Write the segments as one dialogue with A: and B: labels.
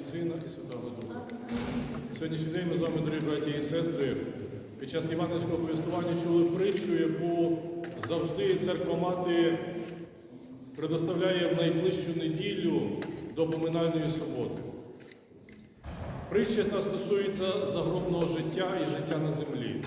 A: Сина і Святого Духа. Сьогоднішній день ми з вами, дорогі браті і сестри, під час Івангельського повістування чули притчу, яку завжди церква мати предоставляє в найближчу неділю до поминальної суботи. Притча ця стосується загробного життя і життя на землі.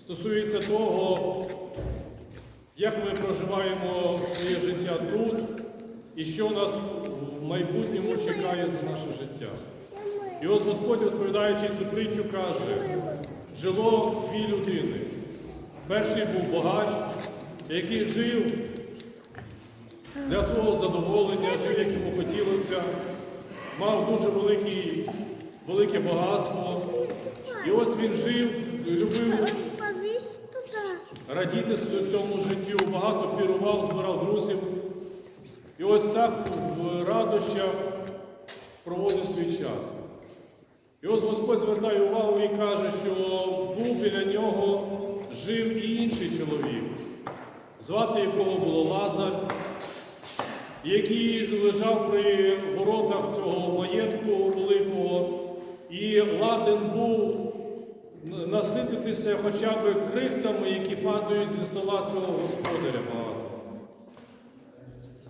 A: Стосується того, як ми проживаємо своє життя тут і що нас майбутньому чекає за наше життя. І ось Господь, розповідаючи цю притчу, каже: жило дві людини. Перший був богач, який жив для свого задоволення, жив, як йому хотілося, мав дуже великий, велике багатство. І ось він жив, любив радіти цьому життю, багато пірував, збирав друзів. І ось так в радощах проводив свій час. І ось Господь звертає увагу і каже, що був біля нього жив і інший чоловік, звати якого було Лазар, який лежав при воротах цього маєтку великого, і ладен був насититися хоча б крихтами, які падають зі стола цього господаря.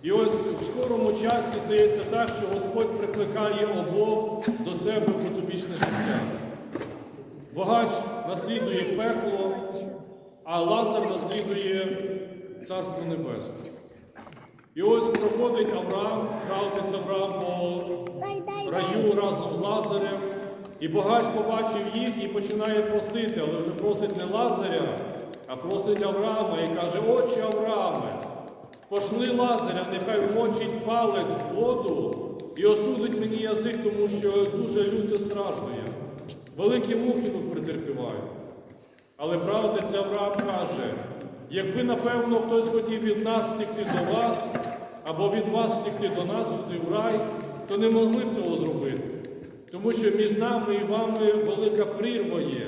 A: І ось в скорому часі стається так, що Господь прикликає обох до себе в потубічне життя. Богач наслідує пекло, а Лазар наслідує Царство Небесне. І ось проходить Авраам, правдець Авраам по раю разом з Лазарем. І богач побачив їх і починає просити, але вже просить не Лазаря, а просить Авраама і каже, отче Аврааме, пошли Лазаря, нехай вмочить палець в воду і остудить мені язик, тому що дуже люто страждує. Великі муки тут претерпіваю. Але правдець Авраам каже, якби, напевно, хтось хотів від нас втекти до вас, або від вас втекти до нас сюди в рай, то не могли б цього зробити. Тому що між нами і вами велика прірва є,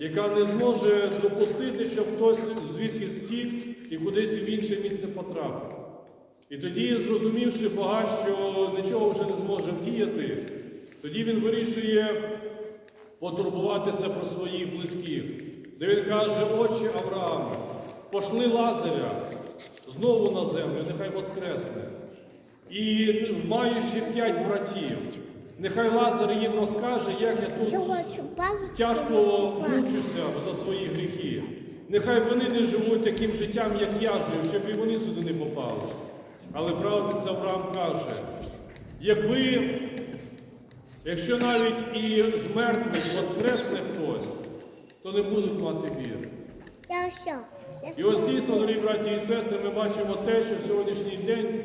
A: яка не зможе допустити, щоб хтось звідки втік і кудись в інше місце потрапив. І тоді, зрозумівши Бога, що нічого вже не зможе вдіяти, тоді він вирішує потурбуватися про своїх близьких. Де він каже, отче Аврааме, пошли Лазаря знову на землю, нехай воскресне. І маю ще п'ять братів. Нехай Лазар їм розкаже, як я тут тяжко мучуся за свої гріхи. Нехай вони не живуть таким життям, як я жив, щоб і вони сюди не попали. Але правдиця Авраам каже, якби, якщо навіть і з мертвих воскресне хтось, то не будуть мати віри. І ось дійсно, дорогі браті і сестри, ми бачимо те, що в сьогоднішній день,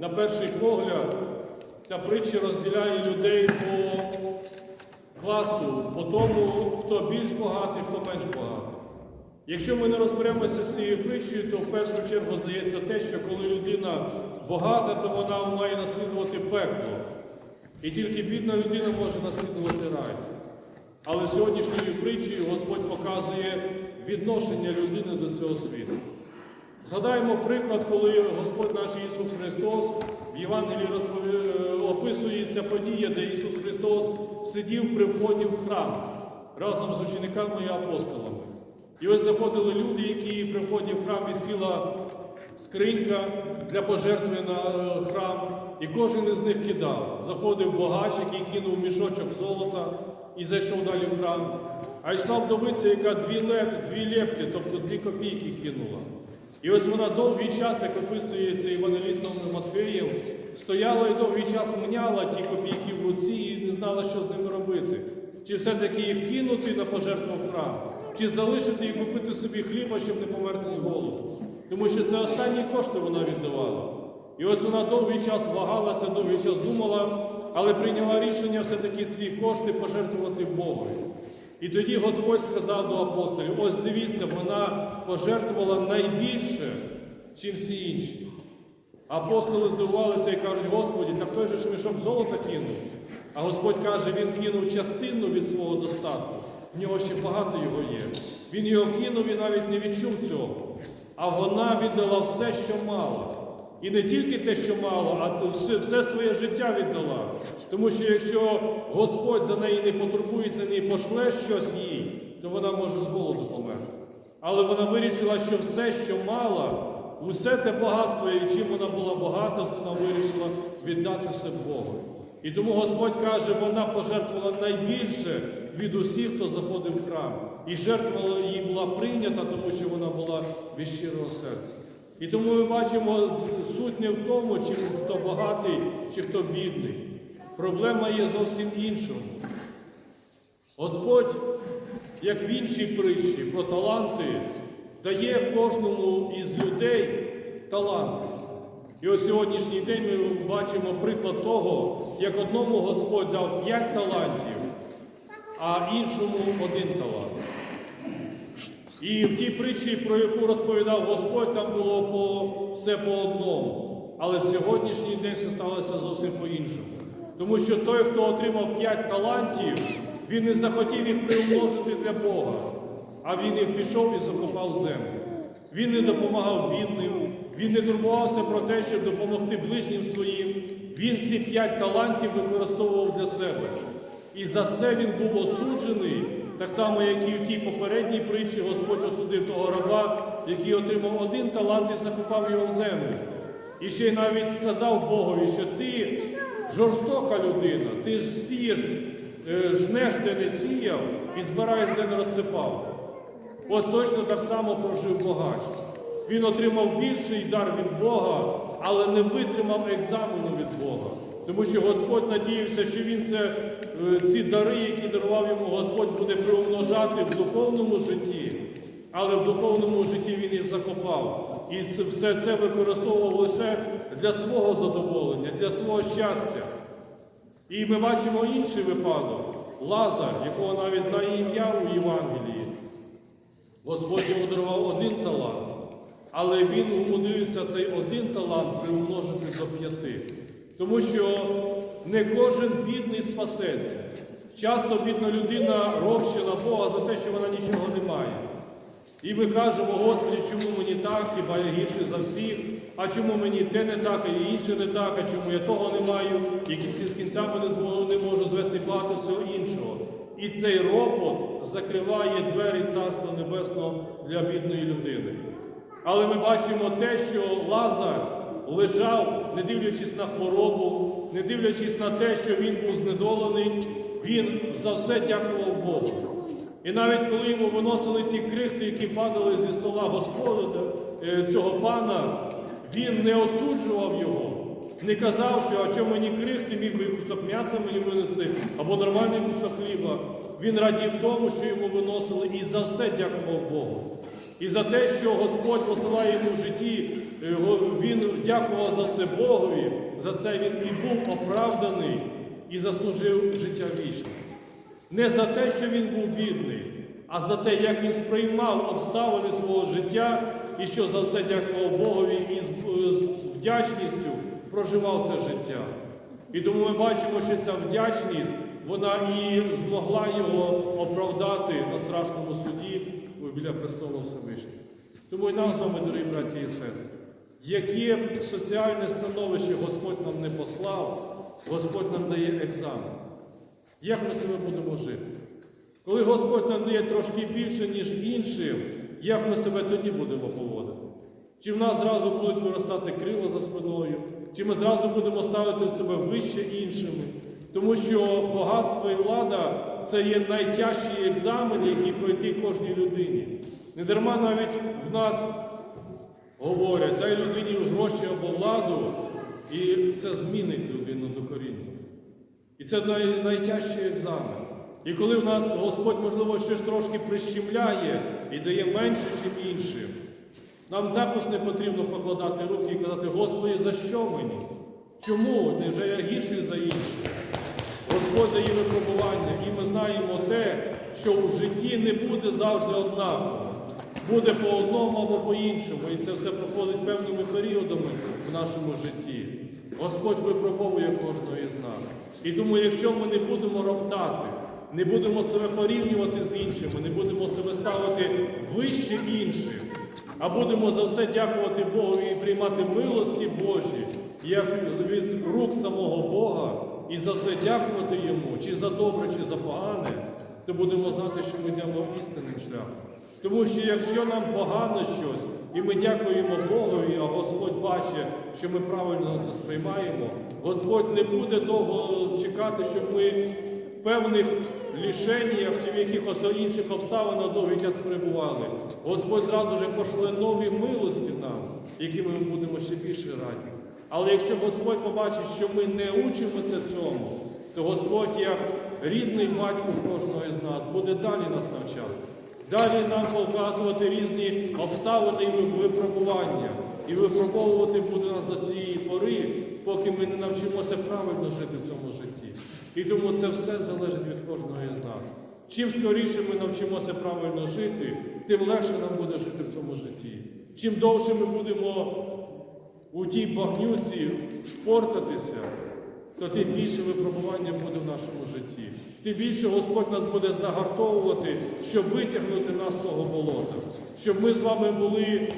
A: на перший погляд, ця притча розділяє людей по класу, по тому, хто більш багатий, хто менш багатий. Якщо ми не розберемося з цією притчею, то в першу чергу здається те, що коли людина багата, то вона має наслідувати пекло. І тільки бідна людина може наслідувати рай. Але сьогоднішньою притчею Господь показує відношення людини до цього світу. Згадаємо приклад, коли Господь наш Ісус Христос в Євангелії е, описується подія, де Ісус Христос сидів при вході в храм разом з учениками і апостолами. І ось заходили люди, які при вході в храм висіла скринька для пожертви на е, храм, і кожен із них кидав. Заходив богач, який кинув мішочок золота і зайшов далі в храм. А йшла вдовиця, яка дві, леп, дві лепти, тобто дві копійки кинула. І ось вона довгий час, як описується Євангелістом Матфеєм, стояла і довгий час мняла ті копійки в руці і не знала, що з ними робити. Чи все-таки їх кинути на пожертву в храм, чи залишити і купити собі хліба, щоб не померти з голоду. Тому що це останні кошти вона віддавала. І ось вона довгий час вагалася, довгий час думала, але прийняла рішення все-таки ці кошти пожертвувати Богу. І тоді Господь сказав до апостолів: ось дивіться, вона пожертвувала найбільше, чим всі інші. Апостоли здивувалися і кажуть, Господі, так той же ж мішок золота кинув. А Господь каже, він кинув частину від свого достатку. В нього ще багато його є. Він його кинув і навіть не відчув цього. А вона віддала все, що мала. І не тільки те, що мало, а все, все своє життя віддала. Тому що якщо Господь за неї не потурбується, не пошле щось їй, то вона може з голоду померти. Але вона вирішила, що все, що мала, усе те багатство, і чим вона була багата, все вона вирішила віддати все Богу. І тому Господь каже, вона пожертвувала найбільше від усіх, хто заходив в храм. І жертва їй була прийнята, тому що вона була від щирого серця. І тому ми бачимо суть не в тому, чи хто багатий, чи хто бідний. Проблема є зовсім іншому. Господь, як в іншій притчі про таланти, дає кожному із людей таланти. І ось сьогоднішній день ми бачимо приклад того, як одному Господь дав п'ять талантів, а іншому один талант. І в тій притчі, про яку розповідав Господь, там було по, все по одному. Але в сьогоднішній день все сталося зовсім по-іншому. Тому що той, хто отримав п'ять талантів, він не захотів їх приумножити для Бога, а він їх пішов і закопав землю. Він не допомагав бідним, він не турбувався про те, щоб допомогти ближнім своїм. Він ці п'ять талантів використовував для себе. І за це він був осуджений, так само, як і в тій попередній притчі Господь осудив того раба, який отримав один талант і закопав його в землю. І ще й навіть сказав Богові, що ти жорстока людина, ти ж сієш, е, жнеш, де не сіяв, і збираєш, де не розсипав. Ось точно так само прожив богач. Він отримав більший дар від Бога, але не витримав екзамену від Бога. Тому що Господь надіявся, що він це, ці дари, які дарував йому Господь, буде приумножати в духовному житті, але в духовному житті він їх закопав. І все це використовував лише для свого задоволення, для свого щастя. І ми бачимо інший випадок Лазар, якого навіть знає ім'я у Євангелії. Господь йому дарував один талант, але він умудрився цей один талант приумножити до п'яти. Тому що не кожен бідний спасеться. Часто бідна людина ропще на Бога за те, що вона нічого не має. І ми кажемо, Господи, чому мені так, хіба я гірший за всіх, а чому мені те не так, а інше не так, а чому я того не маю, і кінці з кінцями не можу звести плату всього іншого. І цей ропот закриває двері Царства Небесного для бідної людини. Але ми бачимо те, що Лазар лежав, не дивлячись на хворобу, не дивлячись на те, що він був знедолений, він за все дякував Богу. І навіть коли йому виносили ті крихти, які падали зі стола Господа е, цього пана, він не осуджував його, не казав, що а чому мені крихти, міг би кусок м'яса мені винести, або нормальний кусок хліба. Він радів тому, що йому виносили, і за все дякував Богу. І за те, що Господь посилає йому в житті, він дякував за все Богові, за це він і був оправданий і заслужив життя вічне. Не за те, що він був бідний, а за те, як він сприймав обставини свого життя і що за все дякував Богові і з, вдячністю проживав це життя. І тому ми бачимо, що ця вдячність, вона і змогла його оправдати на страшному суді біля престолу Всевишнього. Тому і нам з вами, дорогі браті і сестри, яке соціальне становище Господь нам не послав, Господь нам дає екзамен. Як ми себе будемо жити? Коли Господь нам дає трошки більше, ніж іншим, як ми себе тоді будемо поводити? Чи в нас зразу будуть виростати крила за спиною, чи ми зразу будемо ставити себе вище іншими? Тому що багатство і влада це є найтяжчий екзамен, який пройти кожній людині. Недарма навіть в нас говорять, дай людині гроші або владу, і це змінить людину докорінно. І це най, найтяжчий екзамен. І коли в нас Господь, можливо, щось трошки прищемляє і дає менше, ніж іншим, нам також не потрібно покладати руки і казати, Господи, за що мені? Чому? Невже я гірший за інших? Господь дає випробування, і ми знаємо те, що у житті не буде завжди однаково. Буде по одному або по іншому. І це все проходить певними періодами в нашому житті. Господь випробовує кожного із нас. І тому, якщо ми не будемо роптати, не будемо себе порівнювати з іншими, не будемо себе ставити вище інших, а будемо за все дякувати Богу і приймати милості Божі, як від рук самого Бога, і за все дякувати Йому, чи за добре, чи за погане, то будемо знати, що ми йдемо істинним шляхом. Тому що якщо нам погано щось, і ми дякуємо Богові, а Господь бачить, що ми правильно це сприймаємо, Господь не буде довго чекати, щоб ми в певних лішеннях чи в якихось інших обставинах довгий час перебували. Господь зразу же пошле нові милості нам, якими ми будемо ще більше раді. Але якщо Господь побачить, що ми не учимося цьому, то Господь, як рідний батько кожного із нас, буде далі нас навчати. Далі нам показувати різні обставини і випробування. І випробовувати буде нас до тієї пори, поки ми не навчимося правильно жити в цьому житті. І тому це все залежить від кожного із нас. Чим скоріше ми навчимося правильно жити, тим легше нам буде жити в цьому житті. Чим довше ми будемо у тій багнюці шпортатися, то тим більше випробування буде в нашому житті. Тим більше Господь нас буде загартовувати, щоб витягнути нас з того болота, щоб ми з вами були,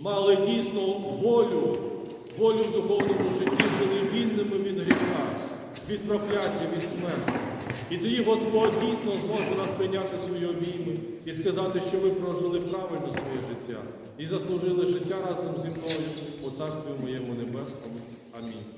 A: мали дійсно волю, волю в духовному житті, жили вільними від гріха, від прокляття, від смерті. І тоді Господь дійсно зможе нас прийняти свої обійми і сказати, що ви прожили правильно своє життя і заслужили життя разом зі мною у Царстві моєму небесному. Амінь.